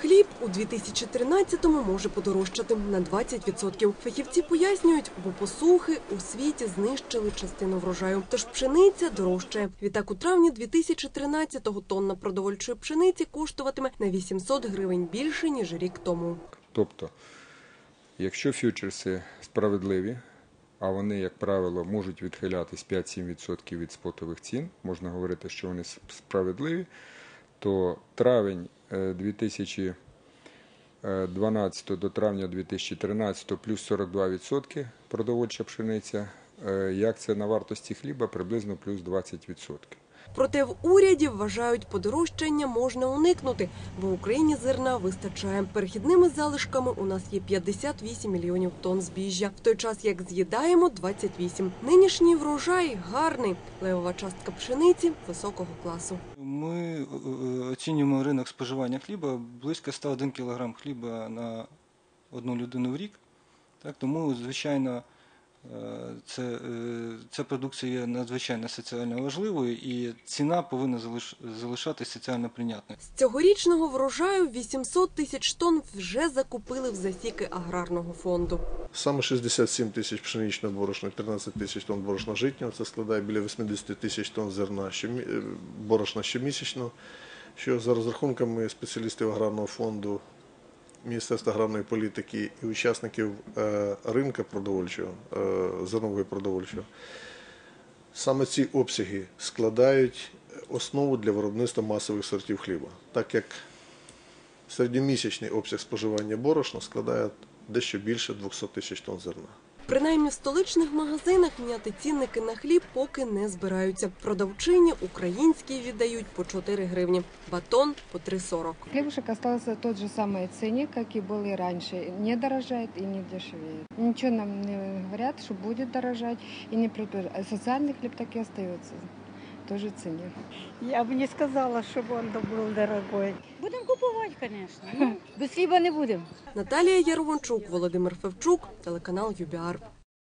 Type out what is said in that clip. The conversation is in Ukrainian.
Хліб у 2013-му може подорожчати на 20%. Фахівці пояснюють, бо посухи у світі знищили частину врожаю. Тож пшениця дорожчає. Відтак у травні 2013-го тонна продовольчої пшениці коштуватиме на 800 гривень більше ніж рік тому. Тобто, якщо фьючерси справедливі, а вони, як правило, можуть відхилятись 5-7% від спотових цін, можна говорити, що вони справедливі, то травень 2012 до травня 2013 плюс 42% продовольча пшениця, е, як це на вартості хліба, приблизно плюс 20%. Проте в уряді вважають, подорожчання можна уникнути, бо в Україні зерна вистачає. Перехідними залишками у нас є 58 мільйонів тонн збіжжя, в той час як з'їдаємо 28. Нинішній врожай гарний. Левова частка пшениці високого класу. Ми е, оцінюємо ринок споживання хліба близько 101 кг хліба на одну людину в рік. Так, тому, звичайно, е, це, е, ця продукція є надзвичайно соціально важливою і ціна повинна залиш- залишатися соціально прийнятною. З цьогорічного врожаю 800 тисяч тонн вже закупили в засіки аграрного фонду. Саме 67 тисяч пшеничного борошна, 13 тисяч тонн борошна житнього, це складає біля 80 тисяч тонн зерна е, борошна щомісячно, що за розрахунками спеціалістів аграрного фонду, Міністерства аграрної політики і учасників е, ринка продовольчого, зернової продовольчого, саме ці обсяги складають основу для виробництва масових сортів хліба, так як середньомісячний обсяг споживання борошна складає дещо більше 200 тисяч тонн зерна. Принаймні в столичних магазинах міняти цінники на хліб поки не збираються. Продавчині українські віддають по 4 гривні, батон по 3,40. Хлебушек остался тот же самый ценник, как и был и раньше. Не дорожает и не дешевеет. Ничего нам не говорят, что будет дорожать и не предположат. А социальный хлеб так и остается. Тоже цене. Я б не сказала, чтобы он был дорогой. Будемо купувати, звісно. Ну, без хліба не будемо. Наталія Яровончук, Володимир Февчук, телеканал ЮБІАР.